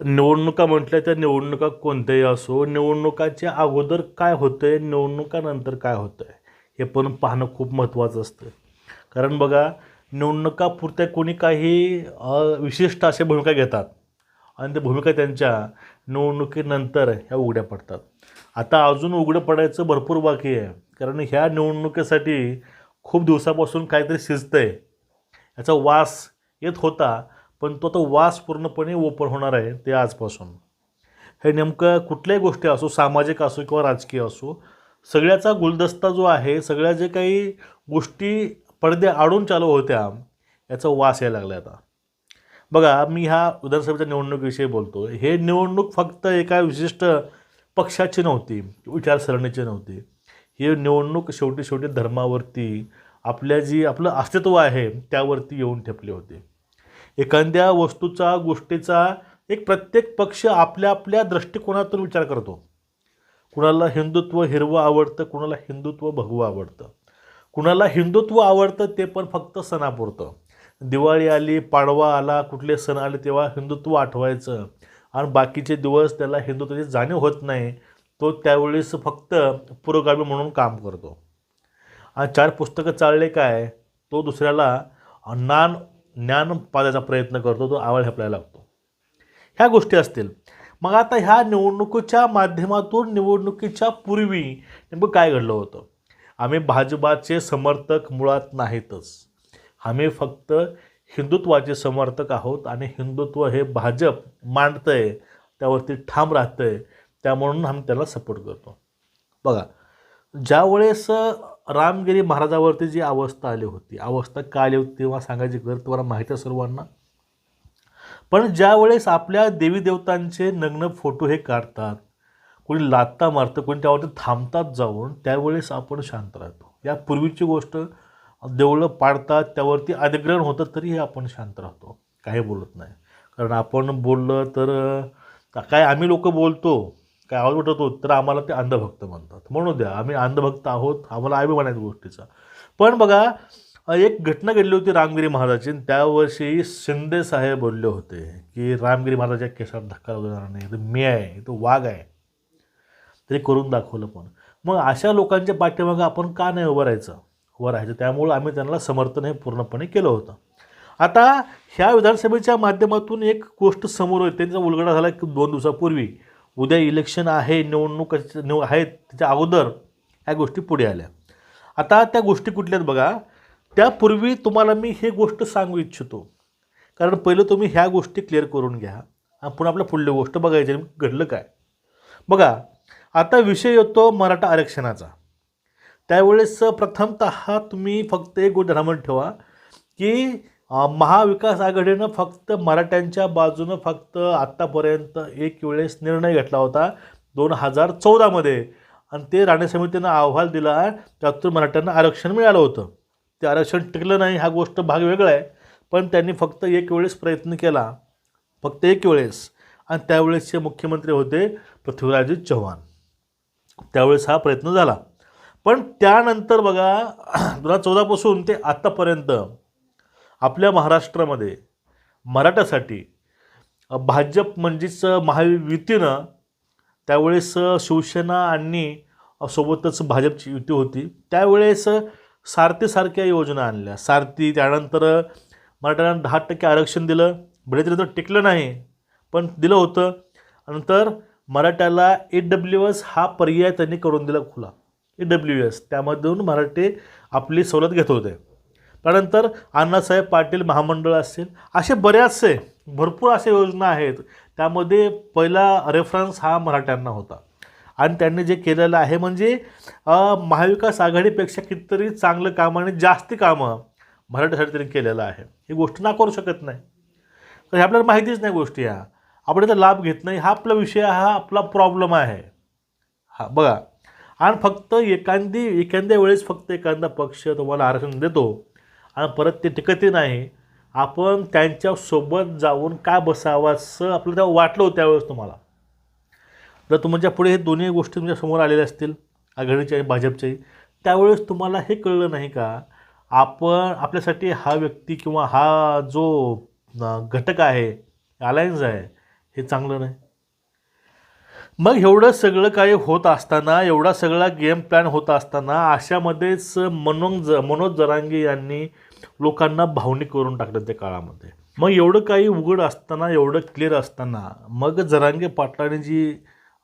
निवडणुका म्हटल्या तर निवडणुका कोणत्याही असो निवडणुकाच्या अगोदर काय होतं आहे निवडणुकानंतर काय होतं आहे हे पण पाहणं खूप महत्त्वाचं असतं. कारण बघा निवडणुकापुरत्या कोणी काही विशिष्ट अशा भूमिका घेतात आणि त्या भूमिका त्यांच्या निवडणुकीनंतर ह्या उघड्या पडतात. आता अजून उघडं पडायचं भरपूर बाकी आहे. कारण ह्या निवडणुकीसाठी खूप दिवसापासून काहीतरी शिजतं आहे याचा वास येत होता पण तो तो वास पूर्णपणे ओपन होणार आहे ते आजपासून. हे नेमकं कुठल्याही गोष्टी असो सामाजिक असो किंवा राजकीय असो सगळ्याचा गुलदस्ता जो आहे सगळ्या जे काही गोष्टी पडदे आडून चालू होत्या याचा वास यायला लागला आता. बघा मी ह्या विधानसभेच्या निवडणुकीविषयी बोलतो. हे निवडणूक फक्त एका विशिष्ट पक्षाची नव्हती विचारसरणीची नव्हती. ही निवडणूक शेवटी शेवटी धर्मावरती आपल्या जी आपलं अस्तित्व आहे त्यावरती येऊन ठेपली होती. एखाद्या वस्तूचा गोष्टीचा एक प्रत्येक पक्ष आपल्या आपल्या दृष्टिकोनातून विचार करतो. कुणाला हिंदुत्व हिरवं आवडतं कुणाला हिंदुत्व भगवं आवडतं. कुणाला हिंदुत्व आवडतं ते पण फक्त सणापुरतं. दिवाळी आली पाडवा आला कुठले सण आले तेव्हा हिंदुत्व आठवायचं. आणि बाकीचे दिवस त्याला हिंदुत्वाची जाणीव होत नाही तो त्यावेळेस फक्त पुरोगामी म्हणून काम करतो. आणि चार पुस्तकं चालले काय? तो दुसऱ्याला नान ज्ञान पादायचा प्रयत्न करतो तो आवड हेपलायला लागतो. ह्या गोष्टी असतील. मग आता ह्या निवडणुकीच्या माध्यमातून निवडणुकीच्या पूर्वी नेमकं काय घडलं होतं? आम्ही भाजपाचे समर्थक मुळात नाहीतच. आम्ही फक्त हिंदुत्वाचे समर्थक आहोत आणि हिंदुत्व हे भाजप मांडतं आहे त्यावरती ठाम राहतं आहे त्या म्हणून आम्ही त्याला सपोर्ट करतो. बघा ज्यावेळेस रामगिरी महाराजावरती जी अवस्था आली होती अवस्था काय आली होती तेव्हा सांगायची गरज तुम्हाला माहीत आहे सर्वांना. पण ज्यावेळेस आपल्या देवी देवतांचे नग्न फोटो हे काढतात कोणी लात्ता मारतं कोणी त्यावरती थांबतात जाऊन त्यावेळेस आपण शांत राहतो. या पूर्वीची गोष्ट देवळं पाडतात त्यावरती अधिग्रहण होतं तरीही आपण शांत राहतो. काही बोलत नाही. कारण आपण बोललं तर काय आम्ही लोक बोलतो काय आवाज उठवतो तर आम्हाला ते अंधभक्त म्हणतात. म्हणू द्या आम्ही अंधभक्त आहोत आम्हाला आयबी म्हणायचं गोष्टीचा. पण बघा एक घटना घडली होती रामगिरी महाराजाची आणि शिंदे साहेब बोलले होते की रामगिरी महाराजाच्या केसात धक्का लागू नाही तो मी आहे तो वाघ आहे. तरी करून दाखवलं पण. मग अशा लोकांच्या पाठीमागं आपण का नाही उभं राहायचं? उभं राहायचं त्यामुळं आम्ही त्यांना समर्थन हे पूर्णपणे केलं होतं. आता ह्या विधानसभेच्या माध्यमातून एक गोष्ट समोर येते त्यांचा उलगडा झाला दोन दिवसापूर्वी. उद्या इलेक्शन आहे निवडणूक निव आहेत त्याच्या अगोदर ह्या गोष्टी पुढे आल्या. आता त्या गोष्टी कुठल्यात बघा? त्यापूर्वी तुम्हाला मी हे गोष्ट सांगू इच्छितो. कारण पहिलं तुम्ही ह्या गोष्टी क्लिअर करून घ्या. आणि पुन्हा आपल्या पुढली गोष्ट बघायची घडलं काय? बघा आता विषय येतो मराठा आरक्षणाचा. त्यावेळेस प्रथमत तुम्ही फक्त एक गोष्ट ध्यानामध्ये ठेवा की महाविकास आघाडीनं फक्त मराठ्यांच्या बाजूनं फक्त आत्तापर्यंत एक वेळेस निर्णय घेतला होता दोन हजार चौदामध्ये. आणि ते राणे समितीनं अहवाल दिला त्यातून मराठ्यांना आरक्षण मिळालं होतं. ते आरक्षण टिकलं नाही हा गोष्ट भाग वेगळा आहे. पण त्यांनी फक्त एक वेळेस प्रयत्न केला. फक्त एक वेळेस. आणि त्यावेळेसचे मुख्यमंत्री होते पृथ्वीराज चव्हाण. त्यावेळेस हा प्रयत्न झाला. पण त्यानंतर बघा दोन हजार चौदापासून ते आत्तापर्यंत आपल्या महाराष्ट्रामध्ये मराठासाठी भाजप म्हणजेच महायुतीनं त्यावेळेस शिवसेना आणि सोबतच भाजपची युती होती. त्यावेळेस सारथीसारख्या योजना आणल्या. सारथी त्यानंतर मराठ्यांना दहा टक्के आरक्षण दिलं. बरेच तर टिकलं नाही पण दिलं होतं. नंतर मराठ्याला ए डब्ल्यू एस हा पर्याय त्यांनी करून दिला खुला. ए डब्ल्यू एस त्यामधून मराठी आपली सवलत घेत होते. त्यानंतर अण्णासाहेब पाटील महामंडळ असेल असे बऱ्याचसे भरपूर अशा योजना आहेत. त्यामध्ये पहिला रेफरन्स हा मराठ्यांना होता. आणि त्यांनी जे केलेलं आहे म्हणजे महाविकास आघाडीपेक्षा कितीतरी चांगलं काम आणि जास्ती कामं मराठीसाठी त्यांनी केलेलं आहे. ही गोष्ट ना करू शकत नाही. तर आपल्याला माहितीच नाही गोष्टी ह्या. आपण याचा लाभ घेत नाही. हा आपला विषय हा आपला प्रॉब्लेम आहे. हा बघा. आणि फक्त एखादी एखाद्या वेळेस फक्त एखादा पक्ष तुम्हाला आरक्षण देतो आणि परत ते टिकतही नाही. आपण त्यांच्यासोबत जाऊन का बसावं असं आपलं तेव्हा वाटलं होतं त्यावेळेस तुम्हाला. जर तुमच्या म्हणजे पुढे हे दोन्ही गोष्टी तुमच्यासमोर आलेल्या असतील आघाडीचे आणि भाजपचेही त्यावेळेस तुम्हाला हे कळलं नाही का? आपण आपल्यासाठी हा व्यक्ती किंवा हा जो घटक आहे अलायन्स आहे हे चांगलं नाही. मग एवढं सगळं काही होत असताना एवढा सगळा गेम प्लॅन होत असताना अशामध्येच मनोज मनोज जरांगे यांनी लोकांना भावनिक करून टाकलं त्या काळामध्ये. मग एवढं काही उघड असताना एवढं क्लिअर असताना मग जरांगे पाटलांनी जी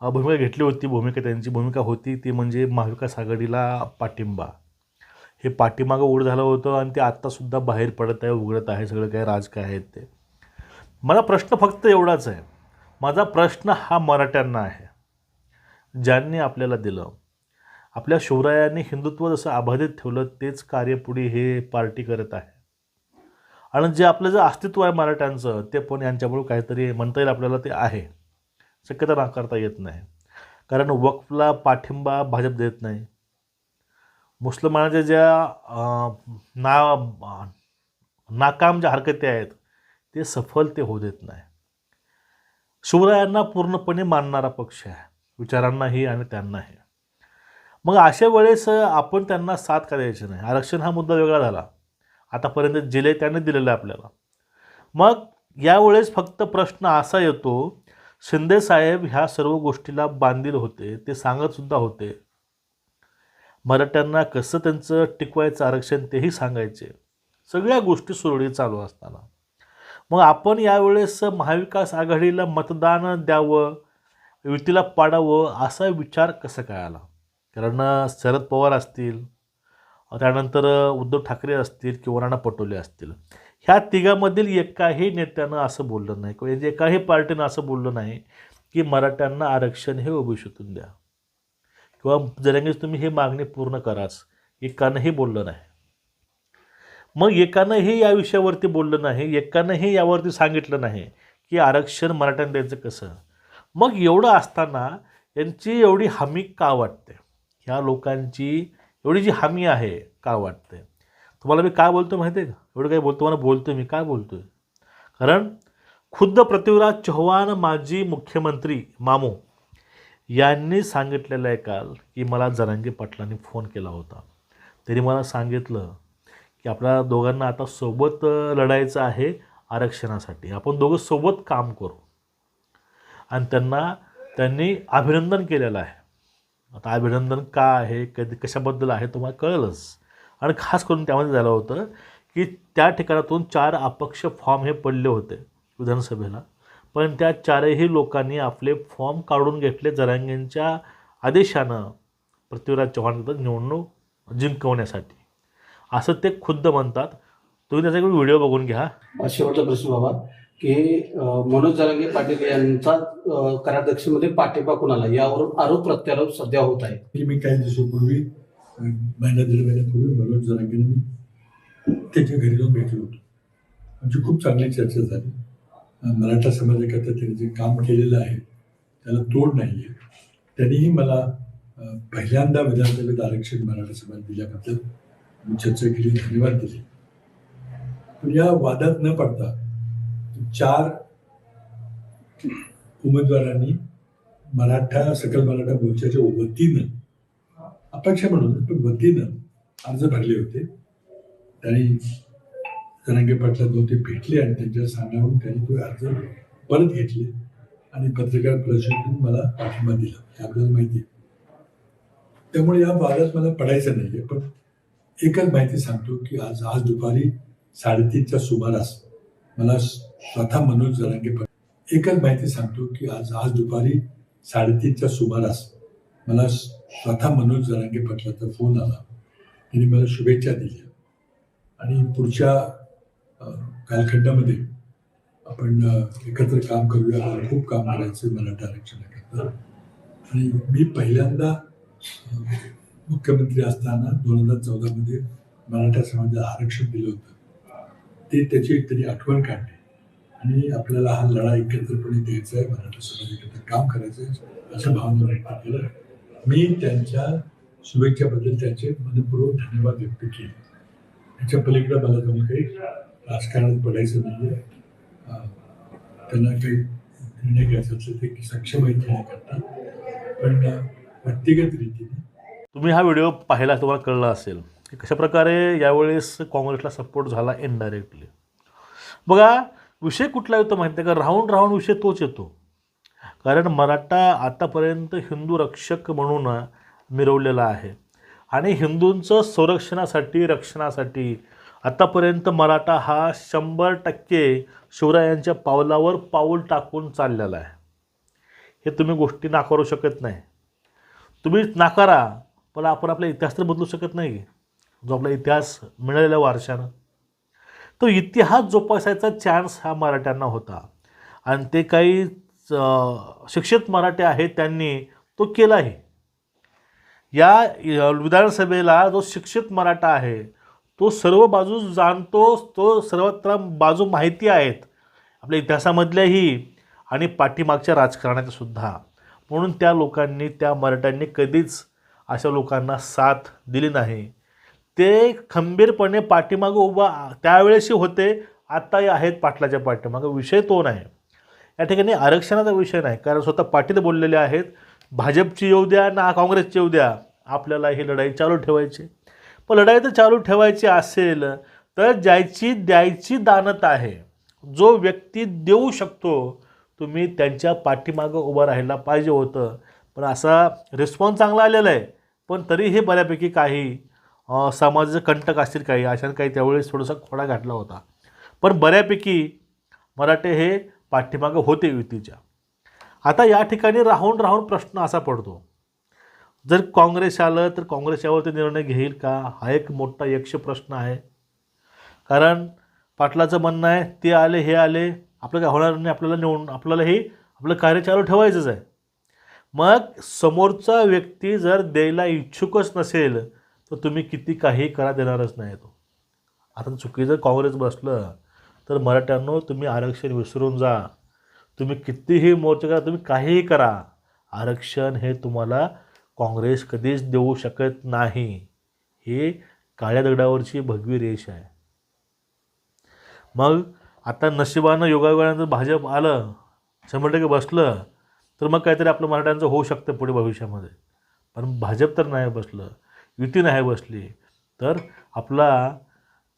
भूमिका घेतली होती भूमिका त्यांची भूमिका होती ती म्हणजे महाविकास आघाडीला पाठिंबा. हे पाठीमागं उघड झालं होतं आणि ते आत्तासुद्धा बाहेर पडत आहे उघडत आहे सगळं काही राज काय आहेत ते. मला प्रश्न फक्त एवढाच आहे. माझा प्रश्न हा मराठ्यांना आहे. ज्यांनी आपल्याला दिलं आपल्या शिवरायांनी हिंदुत्व जसं अबाधित ठेवलं तेच कार्य पुढे हे पार्टी करत आहे. आणि जे आपलं जे अस्तित्व आहे मराठ्यांचं ते पण यांच्यामुळे काहीतरी म्हणता येईल आपल्याला ते आहे. शक्यता नाकारता येत नाही. कारण वक्फला पाठिंबा भाजप देत नाही. मुसलमानाच्या ज्या ना नाकाम ज्या हरकती आहेत ते सफल ते होऊ देत नाही. शिवरायांना पूर्णपणे मानणारा पक्ष आहे. विचारांनाही आणि त्यांनाही. मग अशा वेळेस आपण त्यांना साथ करायची नाही. आरक्षण हा मुद्दा वेगळा झाला. आतापर्यंत जिले त्यांनी दिलेलं आहे आपल्याला. मग यावेळेस फक्त प्रश्न असा येतो शिंदेसाहेब ह्या सर्व गोष्टीला बांधील होते ते सांगतसुद्धा होते. मराठ्यांना कसं त्यांचं टिकवायचं आरक्षण तेही सांगायचे. सगळ्या गोष्टी सुरळीत चालू असताना. मग आपण यावेळेस महाविकास आघाडीला मतदान द्यावं युतीला पाडावं असा विचार कसं काय आला? कारण शरद पवार असतील त्यानंतर उद्धव ठाकरे असतील किंवा राणा पटोले असतील ह्या तिघामधील एकाही नेत्यानं असं बोललं नाही किंवा एकाही पार्टीनं असं बोललं नाही की मराठ्यांना आरक्षण हे ओबीसीतून द्या. किंवा जरंगेच तुम्ही हे मागणी पूर्ण कराच एकानंही बोललं नाही. मग एकानंही या विषयावरती बोललं नाही एकानंही यावरती सांगितलं नाही की आरक्षण मराठ्यांना द्यायचं कसं? मग एवढं असताना यांची एवढी हमी का वाटते? ह्या लोकांची एवढी जी हमी आहे का वाटते? तुम्हाला मी काय बोलतो माहिती आहे का? एवढं काही बोलतो मला बोलतो मी काय बोलतो आहे कारण खुद्द पृथ्वीराज चव्हाण माजी मुख्यमंत्री मामू यांनी सांगितलेलं आहे काल की मला जरांगी पाटलांनी फोन केला होता. त्यांनी मला सांगितलं की आपल्या दोघांना आता सोबत लढायचं आहे आरक्षणासाठी. आपण दोघं सोबत काम करू. आणि त्यांना त्यांनी अभिनंदन केलेलं आहे. आता अभिनंदन का आहे कधी कशाबद्दल आहे तुम्हाला कळलंच. आणि खास करून त्यामध्ये झालं होतं की त्या ठिकाणातून चार अपक्ष फॉर्म हे पडले होते विधानसभेला. पण त्या चारही लोकांनी आपले फॉर्म काढून घेतले जरांगेंच्या आदेशानं. पृथ्वीराज चव्हाण निवडणूक जिंकवण्यासाठी. असं ते खुद्द म्हणतात. तुम्ही त्याचा एक व्हिडिओ बघून घ्या. शेवटचा प्रश्न बाबा की मनोज जरांगे पाटील यांचा कराध्यक्षमध्ये पाठिंबा कुणाला? यावरून आरोप प्रत्यारोप सध्या होत आहे. की मी काही दिवसापूर्वी महिना दीड महिन्यापूर्वी मनोज जरांगेने मी त्याच्या घरी जाऊन भेटलो होतो. आमची खूप चांगली चर्चा झाली. मराठा समाजाकरता त्यांनी जे काम केलेलं आहे त्याला तोड नाही आहे त्यांनीही मला पहिल्यांदा विधानसभेत आरक्षण मराठा समाज दिल्याबद्दल मी धन्यवाद दिले पण या वादात न पडता चार उमेदवारांनी मराठा सकल मराठा मोर्चाच्या वतीनं अपेक्षा म्हणून पण वतीनं अर्ज भरले होते. त्यांनी जरांगे पाटला दोन ते भेटले आणि त्यांच्या सांगण्यावरून त्यांनी तो अर्ज परत घेतले आणि पत्रकार परिषदेतून मला पाठिंबा दिला. हे आपल्याला माहिती आहे. त्यामुळे या वादात मला पडायचं नाही आहे पण एकच माहिती सांगतो की आज आज दुपारी साडेतीनच्या सुमारास मला स्वतः मनोज जरांगे पाटील एकच माहिती सांगतो की आज आज दुपारी साडेतीनच्या सुमारास मला स्वतः मनोज जरांगे पाटलाचा फोन आला. त्यांनी मला शुभेच्छा दिल्या. आणि पुढच्या कालखंडामध्ये आपण एकत्र काम करूया. मला खूप काम करायचं मला डायरेक्शन आणि मी पहिल्यांदा मुख्यमंत्री असताना दोन हजार चौदामध्ये मराठा समाजाला आरक्षण दिलं होतं. ते त्याची एक तरी आठवण काढली. आणि आपल्याला हा लढा एकत्रपणे द्यायचा आहे मराठा समाज एकत्र काम करायचं आहे अशा भावना व्यक्त केलं. मी त्यांच्या शुभेच्छाबद्दल त्यांचे मनपूर्वक धन्यवाद व्यक्त केले. त्याच्या पलीकडे मला जाऊन काही राजकारणात पडायचं नाही आहे त्यांना काही निर्णय घ्यायचा असेल ते सक्षम आहेत घेण्याकरता पण व्यक्तिगत रीतीने तुम्ही हा व्हिडिओ पाहिला तुम्हाला कळलं असेल की कशाप्रकारे यावेळेस काँग्रेसला सपोर्ट झाला इनडायरेक्टली बघा विषय कुठला येतो माहिती आहे का? राहून राहून विषय तोच येतो. कारण मराठा आतापर्यंत हिंदू रक्षक म्हणून मिरवलेला आहे. आणि हिंदूंचं संरक्षणासाठी रक्षणासाठी आतापर्यंत मराठा हा शंभर टक्के शिवरायांच्या पावलावर पाऊल टाकून चाललेला आहे. हे तुम्ही गोष्टी नाकारू शकत नाही. तुम्ही नाकारा. पण आपण आपला इतिहास तर बदलू शकत नाही. जो आपला इतिहास मिळालेला वारशानं. तो इतिहास जोपासायचा चान्स हा मराठ्यांना होता. आणि ते काही शिक्षित मराठे आहेत त्यांनी तो केलाही. या विधानसभेला जो शिक्षित मराठा आहे तो सर्व बाजू जाणतो तो सर्वत्र बाजू माहिती आहेत. आपल्या इतिहासामधल्याही आणि पाठीमागच्या राजकारणाच्यासुद्धा म्हणून त्या लोकांनी त्या मराठ्यांनी कधीच अशा लोकांना साथ दिली नाही. ते खंबीरपणे पाठीमागं उभा त्यावेळेशी होते आत्ताही आहेत पाटलाच्या पाठीमागं. विषय तो नाही. या ठिकाणी आरक्षणाचा विषय नाही कारण स्वतः पाटील बोललेले आहेत भाजपची येऊ द्या ना काँग्रेसची येऊ द्या आपल्याला ही लढाई चालू ठेवायची पण लढाई तर चालू ठेवायची असेल तर ज्याची द्यायची दानत आहे जो व्यक्ती देऊ शकतो तुम्ही त्यांच्या पाठीमागं उभं राहायला पाहिजे होतं. पण असा रिस्पॉन्स चांगला आलेला आहे. पण तरीही बऱ्यापैकी काही समाजाचं समाजाचे कंटक असतील काही अशा काही त्यावेळेस थोडासा खोडा घातला होता. पण बऱ्यापैकी मराठे हे पाठीमागं होते युतीच्या. आता या ठिकाणी राहून राहून प्रश्न असा पडतो. जर काँग्रेस आलं तर काँग्रेस यावरती निर्णय घेईल का? हा एक मोठा यक्ष प्रश्न आहे. कारण पाटलाचं म्हणणं आहे ते आले हे आले आपलं काय होणार नाही आपल्याला निवडून आपल्याला हे आपलं कार्य चालू ठेवायचंच आहे. मग समोरचा व्यक्ती जर द्यायला इच्छुकच नसेल तर तुम्ही किती काही करा देणारच नाही तो. आता चुकी जर काँग्रेस बसलं तर मराठ्यांनो तुम्ही आरक्षण विसरून जा. तुम्ही कितीही मोर्चे करा तुम्ही काहीही करा. आरक्षण हे तुम्हाला काँग्रेस कधीच देऊ शकत नाही. हे काळ्या दगडावरची भगवी रेष आहे. मग आता नशिबानं योगायोगानं भाजप आलं शंभर टक्के बसलं तर मग काहीतरी आपलं मराठ्यांचं होऊ शकतं पुढे भविष्यामध्ये. पण भाजप तर नाही बसलं युती नाही बसली. तर आपला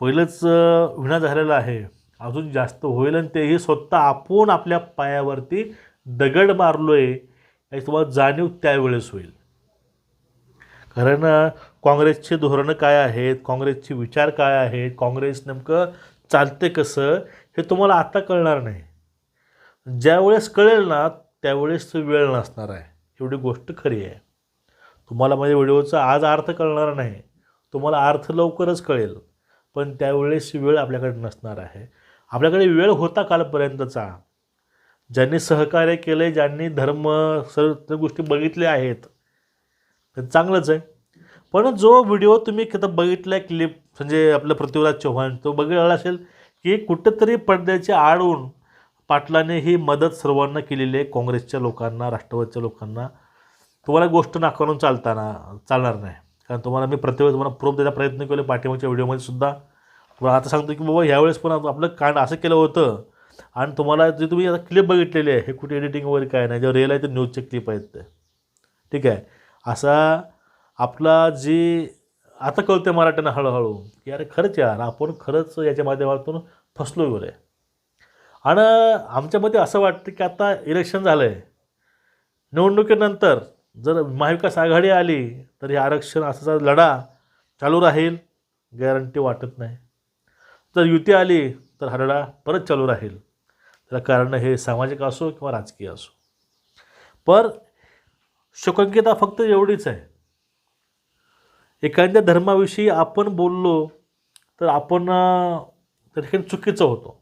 पहिलंच विणा झालेला आहे. अजून जास्त होईल आणि तेही स्वतः आपण आपल्या पायावरती दगड मारलो आहे याची तुम्हाला जाणीव त्यावेळेस होईल. कारण काँग्रेसचे धोरणं काय आहेत काँग्रेसचे विचार काय आहेत काँग्रेस नेमकं चालते कसं हे तुम्हाला आता कळणार नाही. ज्यावेळेस कळेल ना त्यावेळेस वेळ नसणार आहे. एवढी गोष्ट खरी आहे. तुम्हाला माझ्या व्हिडिओचा आज अर्थ कळणार नाही. तुम्हाला अर्थ लवकरच कळेल. पण त्यावेळेस वेळ आपल्याकडे नसणार आहे. आपल्याकडे वेळ होता कालपर्यंतचा. ज्यांनी सहकार्य केलं आहे ज्यांनी धर्म सर्व गोष्टी बघितल्या आहेत तर चांगलंच आहे. पण जो व्हिडिओ तुम्ही किती बघितला क्लिप म्हणजे आपलं पृथ्वीराज चव्हाण तो बघितला असेल की कुठंतरी पडद्याच्या आडून पाटलाने ही मदत सर्वांना केलेली आहे. काँग्रेसच्या लोकांना राष्ट्रवादीच्या लोकांना. तुम्हाला गोष्ट नाकारून चालताना चालणार नाही. कारण तुम्हाला मी प्रत्येक तुम्हाला प्रूफ द्यायचा प्रयत्न केला पाठीमागच्या व्हिडिओमध्ये सुद्धा. तुम्हाला आता सांगतो की बाबा ह्यावेळेस पण आपलं कांड असं केलं होतं. आणि तुम्हाला जे तुम्ही आता क्लिप बघितलेली आहे हे कुठे एडिटिंग वगैरे काय नाही जेव्हा रिअल आहे ते न्यूजचे क्लिप आहेत ते. ठीक आहे? असा आपला जी आता कळतं मराठ्यांना हळूहळू की अरे खरंच यार आपण खरंच याच्या माध्यमातून फसलो वगैरे आणि आमच्यामध्ये असं वाटतं की आता इलेक्शन झालं आहे निवडणुकीनंतर जर महाविकास आघाडी आली तर हे आरक्षण असाचा लढा चालू राहील गॅरंटी वाटत नाही. जर युती आली तर हा लढा परत चालू राहील. त्याला कारण हे सामाजिक असो किंवा राजकीय असो. पर शोकांकिता फक्त एवढीच आहे. एखाद्या धर्माविषयी आपण बोललो तर आपण त्या ठिकाणी चुकीचं होतो.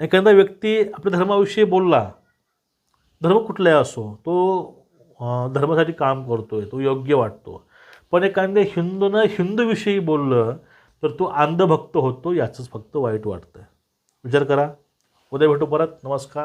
एखादा व्यक्ती आपल्या धर्माविषयी बोलला धर्म कुठलाही असो तो धर्मासाठी काम करतो आहे तो योग्य वाटतो. पण एखाद्या हिंदूनं हिंदूविषयी बोललं तर तो अंधभक्त होतो याचंच फक्त वाईट वाटतं विचार करा. उद्या भेटू परत. नमस्कार.